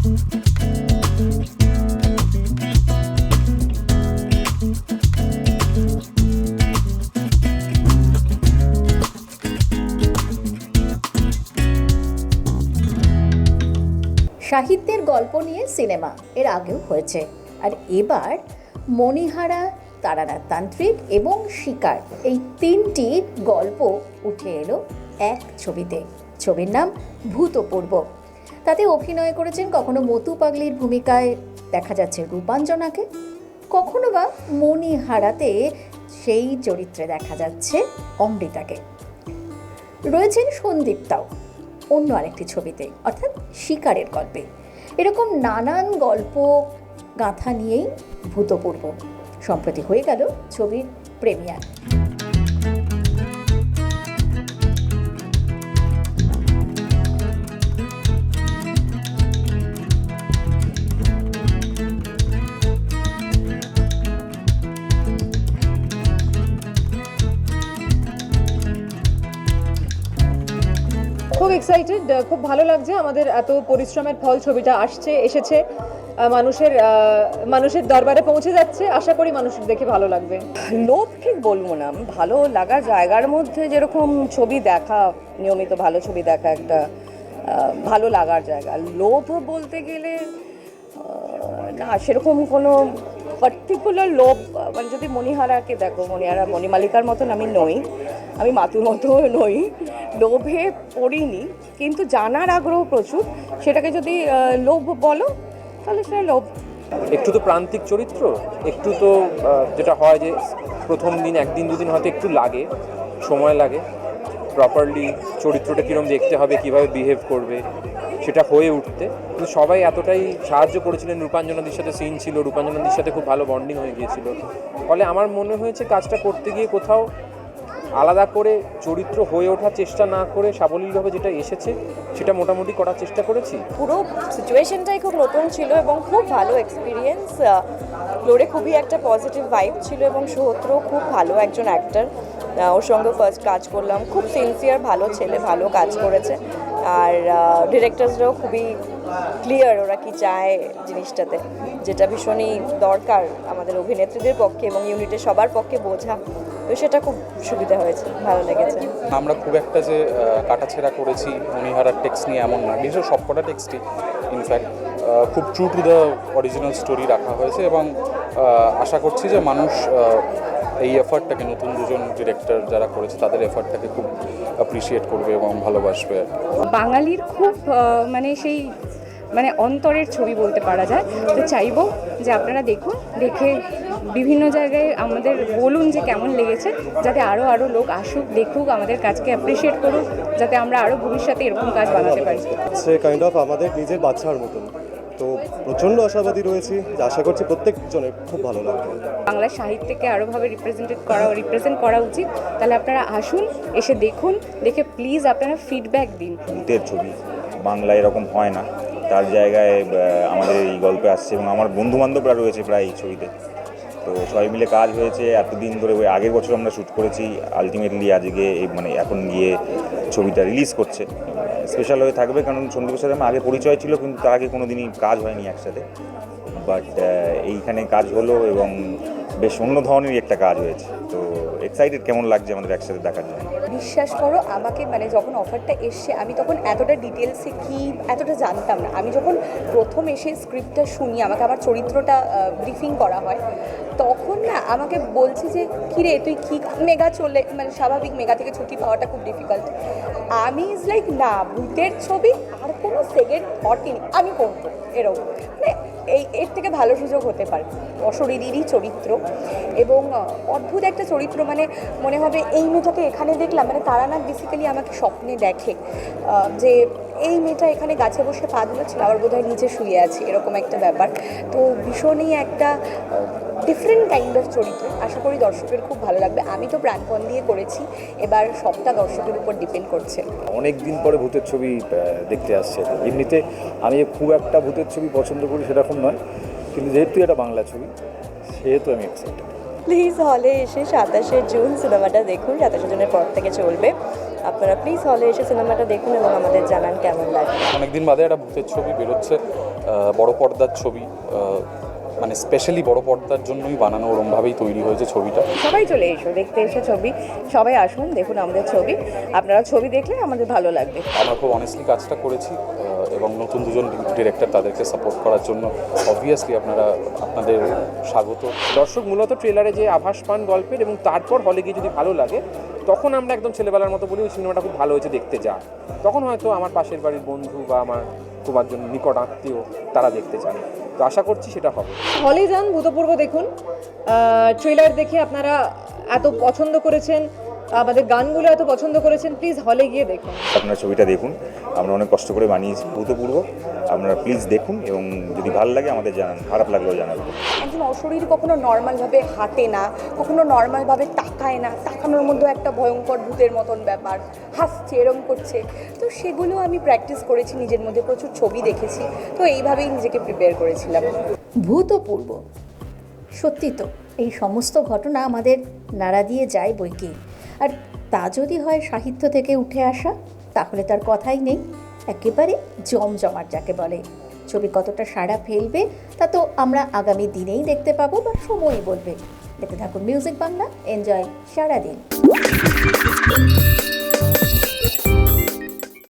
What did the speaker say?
সাহিত্যের গল্প নিয়ে সিনেমা, এর আগেও হয়েছে। আর এবার মণিহারা তারানাথ তান্ত্রিক এবং শিকার, এই তিনটি গল্প উঠে এলো এক ছবিতে। ছবির নাম ভূতপূর্ব। তাতে অভিনয় করেছেন কখনো মতু পাগলির ভূমিকায় দেখা যাচ্ছে রূপাঞ্জনাকে, কখনো বা মনি হারাতে সেই চরিত্রে দেখা যাচ্ছে অমৃতাকে। রয়েছেন সন্দীপতাও অন্য আরেকটি ছবিতে, অর্থাৎ শিকারের গল্পে। এরকম নানান গল্প গাঁথা নিয়েই ভূতপূর্ব, সম্প্রতি হয়ে গেল ছবির প্রেমিয়ার। খুব এক্সাইটেড খুব ভালো লাগছে। আমাদের এত পরিশ্রমের ফল ছবিটা আসছে, এসেছে। মানুষের মানুষের দরবারে পৌঁছে যাচ্ছে। আশা করি মানুষের দেখে ভালো লাগবে। লোভ ঠিক বলব না। ভালো লাগার জায়গার মধ্যে যেরকম ছবি দেখা, নিয়মিত ভালো ছবি দেখা একটা ভালো লাগার জায়গা। লোভ বলতে গেলে না, সেরকম কোনো পার্টিকুলার লোভ মানে যদি মণিহারাকে দেখো, মণিহারা মণিমালিকার মতন আমি নই। আমি মাতুর মতো নই। লোভে পড়িনি, কিন্তু জানার আগ্রহ প্রচুর। সেটাকে যদি লোভ বলো, তাহলে সেটা লোভ। একটু তো প্রান্তিক চরিত্র, একটু তো যেটা হয় যে প্রথম দিন, একদিন, দুদিন হয়তো একটু লাগে, সময় লাগে। প্রপারলি চরিত্রটা কীরকম দেখতে হবে, কীভাবে বিহেভ করবে, সেটা হয়ে উঠতে। কিন্তু সবাই এতটাই সাহায্য করেছিলেন। রূপাঞ্জনাদির সাথে সিন ছিল, রূপাঞ্জনাদির সাথে খুব ভালো বন্ডিং হয়ে গিয়েছিল। ফলে আমার মনে হয়েছে কাজটা করতে গিয়ে কোথাও আলাদা করে চরিত্র হয়ে ওঠার চেষ্টা না করে সাবলীলভাবে যেটা এসেছে, সেটা মোটামুটি করার চেষ্টা করেছি। পুরো সিচুয়েশনটাই খুব নতুন ছিল এবং খুব ভালো এক্সপিরিয়েন্স ফ্লোরে খুবই একটা পজিটিভ ভাইব ছিল এবং সহত্র খুব ভালো একজন অ্যাক্টর ওর সঙ্গে ফার্স্ট কাজ করলাম। খুব সিনসিয়ার ভালো ছেলে, ভালো কাজ করেছে। আর ডিরেক্টরসরাও খুবই ক্লিয়ার ওরা কি চায় জিনিসটাতে যেটা ভীষণই দরকার আমাদের অভিনেত্রীদের পক্ষে এবং ইউনিটের সবার পক্ষে বোঝা। তো সেটা খুব সুবিধা হয়েছে ভালো লেগেছে। আমরা খুব একটা যে কাটাছেঁড়া করেছি মণিহারার টেক্সট নিয়ে এমন না বিশেষ সবকটা টেক্সটই। ইনফ্যাক্ট খুব true to the original story রাখা হয়েছে এবং আশা করছি যে মানুষ এই এফার্টটাকে নতুন দুজন ডিরেক্টর যারা করেছে তাদের এফার্টটাকে খুব অ্যাপ্রিসিয়েট করবে এবং ভালোবাসবে আর বাঙালির খুব মানে সেই মানে অন্তরের ছবি বলতে পারা যায়। তো চাইব যে আপনারা দেখুন দেখে বিভিন্ন জায়গায় আমাদের বলুন যে কেমন লেগেছে যাতে আরও আরও লোক আসুক দেখুক আমাদের কাজকে অ্যাপ্রিসিয়েট করুক যাতে আমরা আরও ভবিষ্যতে এরকম কাজ বানাতে পারি। সে কাইন্ড অফ আমাদের নিজের বাচ্চার মতন। তো প্রচণ্ড আশাবাদী রয়েছি যে আশা করছি প্রত্যেকজনের খুব ভালো লাগবে। বাংলা সাহিত্যকে আরোভাবে রিপ্রেজেন্টেড করা রিপ্রেজেন্ট করা উচিত। তাহলে আপনারা আসুন এসে দেখুন দেখে প্লিজ আপনারা ফিডব্যাক দিন। ভূতের ছবি বাংলায় এরকম হয় না। তার জায়গায় আমাদের এই গল্পে আসছে এবং আমার বন্ধু বান্ধবরা রয়েছে প্রায় এই ছবিতে। তো সবাই মিলে কাজ হয়েছে, এতদিন ধরে ওই আগের বছর আমরা শ্যুট করেছি আলটিমেটলি আজকে মানে এখন গিয়ে ছবিটা রিলিজ করছে। স্পেশাল হয়ে থাকবে কারণ সন্দীপের সাথে আমার আগে পরিচয় ছিল কিন্তু তার আগে কোনো দিনই কাজ হয়নি একসাথে। বাট এইখানে কাজ হলো এবং বেশ অন্য ধরনেরই একটা কাজ হয়েছে। তো এক্সাইটেড কেমন লাগছে আমাদের একসাথে দেখার জন্য? বিশ্বাস করো, আমাকে মানে যখন অফারটা এসছে, আমি তখন এতটা ডিটেলসে কি, এতটা জানতাম না। আমি যখন প্রথম এসে স্ক্রিপ্টটা শুনি, আমাকে আমার চরিত্রটা ব্রিফিং করা হয়, তখন না আমাকে বলছে যে কিরে তুই কি মেগা চলে মানে স্বাভাবিক মেগা থেকে ছুটি পাওয়াটা খুব ডিফিকাল্ট আমি ইজ লাইক না, ভূতের ছবি আর কোনো সেকেন্ড থটই আমি করব। এরকম। মানে এই, এর থেকে ভালো সুযোগ হতে পারে। অশরীরই চরিত্র এবং, অদ্ভুত একটা চরিত্র মানে মনে হবে এই মেয়েটাকে এখানে দেখলাম মানে তারানাথ বেসিক্যালি আমাকে স্বপ্নে দেখে যে এই মেয়েটা এখানে গাছে বসে পা ধুলোচ্ছিল আবার বোধহয় নিচে শুয়ে আছে, এরকম একটা ব্যাপার। তো ভীষণই একটা ডিফারেন্ট কাইন্ড অফ চরিত্র। আশা করি দর্শকের খুব ভালো লাগবে। আমি তো প্রাণপণ দিয়ে করেছি, এবার সবটা দর্শকের উপর ডিপেন্ড করছে। অনেক দিন পরে ভূতের ছবি দেখতে আসছে। এমনিতে আমি খুব একটা ভূতের ছবি পছন্দ করি সেরকম নয়, কিন্তু যেহেতু এটা বাংলা ছবি, সেহেতু আমি এক্সাইটেড প্লিজ হলে এসে সাতাশে জুন সিনেমাটা দেখুন সাতাশে জুনের পর থেকে চলবে। আপনারা প্লিজ হলে এসে সিনেমাটা দেখুন এবং আমাদের জানান কেমন লাগে। অনেকদিন বাদে একটা ভূতের ছবি বেরোচ্ছে বড় পর্দার ছবি মানে স্পেশালি বড় পর্দার জন্যই বানানো ওরমভাবেই তৈরি হয়েছে ছবিটা। সবাই চলে এসো দেখতে এসে ছবি। সবাই আসুন দেখুন আমাদের ছবি। আপনারা ছবি দেখলে আমাদের ভালো লাগবে। আমরা খুব অনেস্টলি কাজটা করেছি এবং নতুন দুজন ডিরেক্টর তাদেরকে সাপোর্ট করার জন্য অবভিয়াসলি আপনারা, আপনাদের স্বাগত। দর্শক, মূলত ট্রেলারে যে আভাস পান গল্পের এবং তারপর হলে গিয়ে যদি ভালো লাগে, তখন আমরা একদম ছেলেবেলার মতো বলি, ওই সিনেমাটা খুব ভালো হয়েছে, দেখতে যা। তখন হয়তো আমার পাশের বাড়ির বন্ধু বা আমার তোমার জন্য নিকট আত্মীয় তারা দেখতে চান। তো আশা করছি সেটা হবে। হলে যান, ভূতপূর্ব দেখুন। ট্রেলার দেখে আপনারা এত পছন্দ করেছেন আমাদের গানগুলো এত পছন্দ করেছেন প্লিজ হলে গিয়ে দেখুন। আপনারা ছবিটা দেখুন। আমরা অনেক কষ্ট করে বানিয়েছি ভূতপূর্ব। আপনারা প্লিজ দেখুন এবং যদি ভালো লাগে আমাদের জানান খারাপ লাগলেও জানাবেন। একজন অশরীর কখনো নর্মালভাবে হাঁটে না কখনো নর্মালভাবে তাকায় না তাকানোর মধ্যে একটা ভয়ঙ্কর ভূতের মতন ব্যাপার হাসছে এরম করছে। তো সেগুলো আমি প্র্যাকটিস করেছি নিজের মধ্যে প্রচুর ছবি দেখেছি। তো এইভাবেই নিজেকে প্রিপেয়ার করেছিলাম। ভূতপূর্ব। সত্যি তো এই সমস্ত ঘটনা আমাদের নাড়া দিয়ে যায় বই কি আর তা যদি হয় সাহিত্য থেকে উঠে আসা, তাহলে তার কথাই নেই। একেবারে জমজমাট যাকে বলে। ছবি কতটা সাড়া ফেলবে, তা তো আমরা আগামী দিনেই দেখতে পাবো বা সময়ই বলবে। দেখতে থাকুন মিউজিক বাংলা এনজয় সারাদিন।